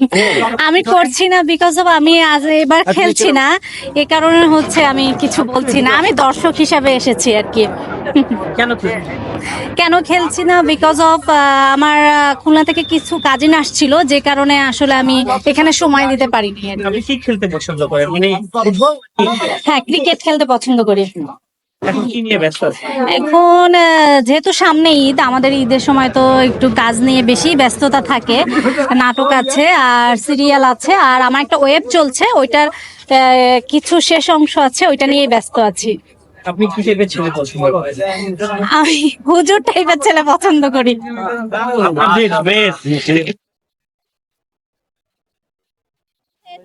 আমি করছি না বিকজ অফ আমি আজ এবার খেলছি না। এ কারণে হচ্ছে আমি কিছু বলছি না। আমি দর্শক হিসাবে এসেছি আর কি। কেন কেন খেলছি না? বিকজ অফ আমার খুলনা থেকে কিছু কাজিন আসছিল যে কারণে আসলে আমি এখানে সময় দিতে পারিনি আর কি। খেলতে পছন্দ করেন মানে হ্যাঁ ক্রিকেট খেলতে পছন্দ করি। এখন কি নিয়ে ব্যস্ত আছেন? এখন যেহেতু সামনে ঈদ আমাদের ঈদের সময় তো একটু কাজ নিয়ে বেশি ব্যস্ততা থাকে। নাটক আছে আর সিরিয়াল আছে আর আমার একটা ওয়েব চলছে ওইটার আহ, কিছু শেষ অংশ আছে ওইটা নিয়ে ব্যস্ত আছি। আপনি কি টাইপের ছেলে পছন্দ করেন? আমি হুজুর টাইপের ছেলে পছন্দ করি।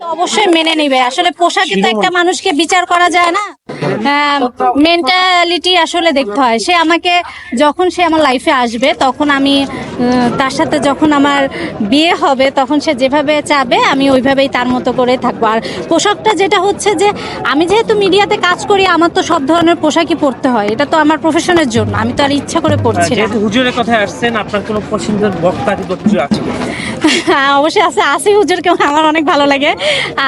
অবশ্যই মেনে নিবে। আসলে পোশাকে তো একটা মানুষকে বিচার করা যায় না। মেন্টালিটি আসলে দেখতে হয়। সে আমাকে যখন সে আমার লাইফে আসবে, তখন আমি তার সাথে যখন আমার বিয়ে হবে, তখন সে যেভাবে চাবে, আমি ওইভাবেই তার মতো করে থাকব। আর পোশাকটা যেটা হচ্ছে যে, আমি যেহেতু মিডিয়াতে কাজ করি, আমার তো সব ধরনের পোশাকই পরতে হয়। এটা তো আমার প্রফেশনের জন্য। আমি তো আর ইচ্ছা করে পড়ছি হুজুরের কথায় আসছেন, আপনার কোনো পছন্দের বক্তা হুজুর আছে হ্যাঁ অবশ্যই আছে। আসি হুজুরকে আমার অনেক ভালো লাগে।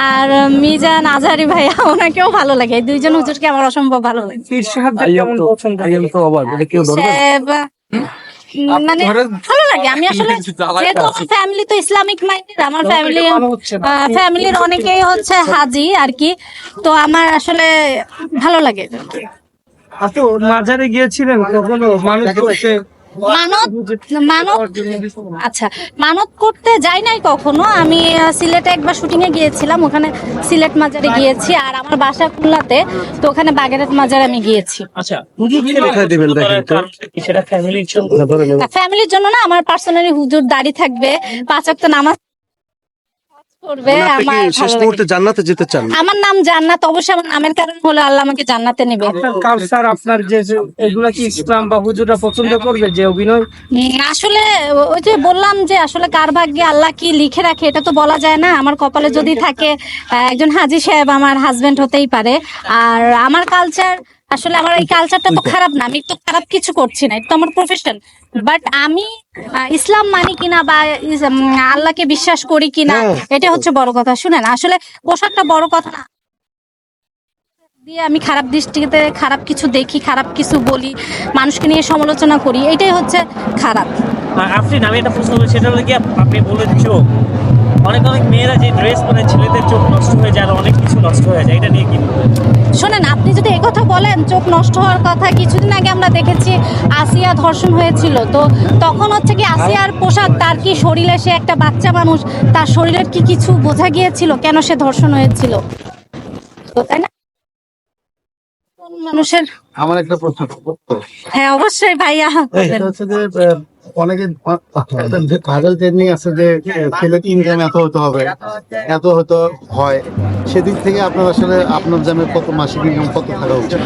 আর মিজান আজহারি ভাইয়া ওনাকেও ভালো লাগে। দুইজন হুজুরকে আমার অসম্ভব ভালো লাগে। মানে ভালো লাগে। আমি আসলে যেহেতু আমার ফ্যামিলি তো ইসলামিক মাইন্ডেড আমার ফ্যামিলি ফ্যামিলির অনেকেই হচ্ছে হাজি আর কি। তো আমার আসলে ভালো লাগে। মাজারে গিয়েছিলেন কখনো? মানুষ করতে মানত মানত আচ্ছা মানত করতে যাই নাই কখনো। আমি সিলেটে একবার শুটিং এ গিয়েছিলাম। ওখানে সিলেট মাজারে গিয়েছি আর আমার বাসা খুলনাতে তো ওখানে বাগেরহাট মাজারে আমি গিয়েছি। আচ্ছা হুজুর ছেলে দিবেন দেখেন তো। সেটা ফ্যামিলির জন্য? ফ্যামিলির জন্য না আমার পার্সোনালি হুজুর দাড়ি থাকবে। পাঁচ ওয়াক্ত নামাজ করবে মানে আমার শেষ মুহূর্তে জান্নাতে যেতে চান? আমার নাম জান্নাত অবশ্যই আমার নামের কারণ হলো আল্লাহ আমাকে জান্নাতে নেবে। আপনার কালচার আপনার যে যে এগুলা কি ইসলাম বা হুজুরা পছন্দ করবে যে অভিনয়? আসলে ওই যে বললাম যে আসলে কার ভাগ্যে আল্লাহ কি লিখে রাখে এটা তো বলা যায় না। আমার কপালে যদি থাকে একজন হাজি সাহেব আমার হাজবেন্ড হতেই পারে। আর আমার কালচার আসলে আমার এই কালচারটা তো খারাপ না আমি তো খারাপ কিছু করছি না এটা তো আমার প্রফেশন বাট আমি ইসলাম মানি কিনা বা আল্লাহকে বিশ্বাস করি কিনা এটা হচ্ছে বড় কথা শুনেন? আসলে পোশাকটা বড় কথা না। দিয়ে আমি খারাপ দৃষ্টিতে খারাপ কিছু দেখি খারাপ কিছু বলি মানুষকে নিয়ে সমালোচনা করি এটাই হচ্ছে খারাপ। আপনি আমি একটা প্রশ্ন করি সেটা হলো কি আপনি চোখ অনেক অনেক মেয়েরা যে ড্রেস পরে ছেলেদের চোখ নষ্ট হয়ে যায় আর অনেক কিছু নষ্ট হয়ে যায় এটা নিয়ে কি শোনেন আপনি যদি একথা বলেন চোখ নষ্ট হওয়ার কথা কিছুদিন আগে আমরা দেখেছি আসিয়া ধর্ষণ হয়েছিল। তো তখন হচ্ছে কি আসিয়ার পোশাক তার কি শরীরে সে একটা বাচ্চা মানুষ তার শরীরের কি কিছু বোঝা গিয়েছিল কেন সে ধর্ষণ হয়েছিল? তো তাই না? মানুষের আমার একটা প্রশ্ন হ্যাঁ অবশ্যই ভাইয়া। হচ্ছে যে আহ, অনেকে ভাইরাল ট্রেন্ডিং আছে যে ছেলে ইনকাম এত হতে হবে এত হতে হয়। সেদিক থেকে আপনার আসলে আপনার জামে কত মাসিক ইনকাম কত থাকা উচিত?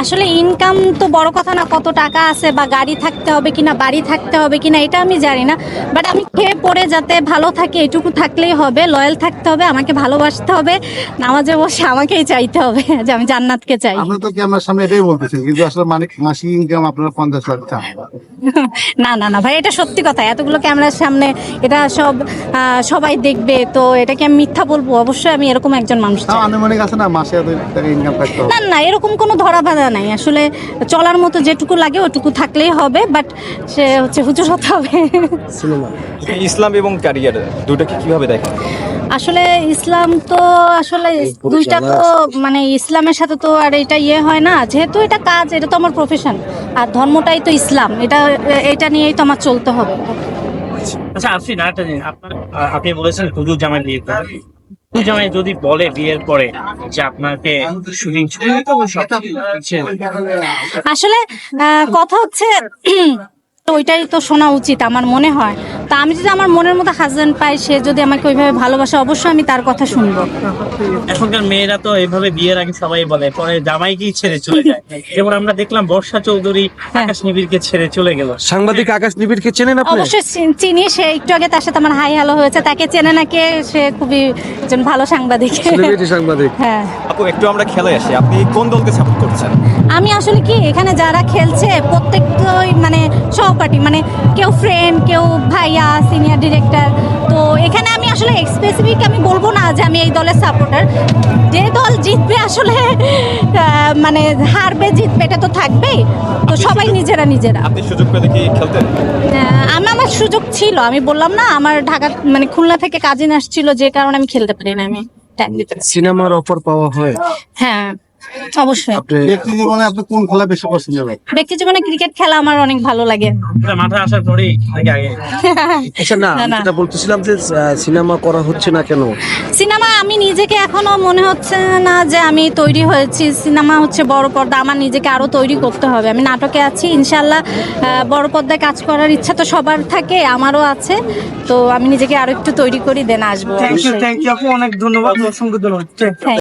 আসলে ইনকাম তো বড় কথা না কত টাকা আছে বা গাড়ি থাকতে হবে কিনা বাড়ি থাকতে হবে কিনা এটা আমি জানি না। বাট আমি খেয়ে পড়ে যাতে ভালো থাকে এটুকু থাকলেই হবে লয়াল থাকতে হবে আমাকে ভালোবাসতে হবে নামাজে বসে আমাকেই চাইতে হবে যে আমি জান্নাতকে চাই। আমরা তো ক্যামেরার সামনে এটাই বলতেছি কিন্তু আসলে মানে মাসিক ইনকাম আপনার পঞ্চাশ লাখ না না না ভাই এটা সত্যি কথা। এতগুলো ক্যামেরার সামনে এটা সব সবাই দেখবে তো এটাকে আমি মিথ্যা বলব। অবশ্যই আমি এরকম একজন মানুষ আনুমানিক আছে না মাসে ইনকাম থাকতে না না এরকম কোনো ধরা বাঁধা নাই। আসলে চলার মতো যেটুকু লাগে ওটুকু থাকলেই হবে বাট সে হচ্ছে হুজুর হতে হবে। ইসলাম এবং ক্যারিয়ার দুটাকে কীভাবে দেখেন? আসলে ইসলাম তো আসলে দুইটা তো মানে ইসলামের সাথে তো আর এটা ইয়ে হয় না। যেহেতু এটা কাজ এটা তো আমার প্রফেশন আর ধর্মটাই তো ইসলাম। এটা এটা নিয়েই তো আমার চলতে হবে। আচ্ছা আপনি না আপনি বলেছেন হুজুর জামাই বিয়ে জামাই যদি বলে বিয়ের পরে যে আপনাকে আসলে আহ, কথা হচ্ছে ওইটাই তো শোনা উচিত আমার মনে হয়। তা আমি যদি আমার মনের মতো হাজব্যান্ড পাই সে যদি আমাকে ওইভাবে ভালোবাসে অবশ্যই আমি তার কথা শুনব। এখনকার মেয়েরা তো এভাবে বিয়ের আগে সবাই বলে পরে জামাইকেই ছেড়ে চলে যায়। এবার আমরা দেখলাম বর্ষা চৌধুরী আকাশ নিবিড়কে ছেড়ে চলে গেল। সাংবাদিক আকাশ নিবিড়কে চেনেন আপনি? অবশ্যই চিনি সে একটু আগে তার সাথে আমার হাই হ্যালো হয়েছে তাকে চেনে নাকি সে খুবই একজন ভালো সাংবাদিক। সেলিব্রিটি সাংবাদিক। হ্যাঁ। আপু একটু আমরা খেলে আসি আপনি কোন দলকে সাপোর্ট করছেন? আমি আসলে কি এখানে যারা খেলছে প্রত্যেকটাই মানে সহপাঠী মানে কেউ ফ্রেন্ড কেউ ভাইয়া সিনিয়র ডিরেক্টর তো এখানে আমি আসলে স্পেসিফিক আমি বলব না যে আমি এই দলের সাপোর্টার যে দল জিতবে আসলে মানে হারবে জিতবে এটা তো থাকবেই। তো সবাই নিজেরা নিজেরা। আপনি সুযোগ পেলে কি খেলতেন? আহ, আমার আমার সুযোগ ছিল। আমি বললাম না আমার ঢাকা মানে খুলনা থেকে কাজিন আসছিল যে কারণে আমি খেলতে পারি না আমি। সিনেমার অফার পাওয়া হয়। হ্যাঁ। অবশ্যই। আপনি ব্যক্তি জীবনে আপনি কোন খেলা বেশি পছন্দ করেন? ব্যক্তি জীবনে ক্রিকেট খেলা আমার অনেক ভালো লাগে। এটা আসার পরেই নাকি আগে? আচ্ছা না বলতেছিলাম যে সিনেমা করা হচ্ছে না কেন? সিনেমা আমি নিজেকে এখনও মনে হচ্ছে না যে আমি তৈরি হয়েছি। সিনেমা হচ্ছে বড় পর্দা আমার নিজেকে আরও তৈরি করতে হবে। আমি নাটকে আছি ইনশাল্লাহ আহ, বড় পর্দায় কাজ করার ইচ্ছা তো সবার থাকে আমারও আছে। তো আমি নিজেকে আরও একটু তৈরি করি দেন আসব। থ্যাংক ইউ থ্যাংক ইউ আপু অনেক ধন্যবাদ অসংখ্য ধন্যবাদ Thank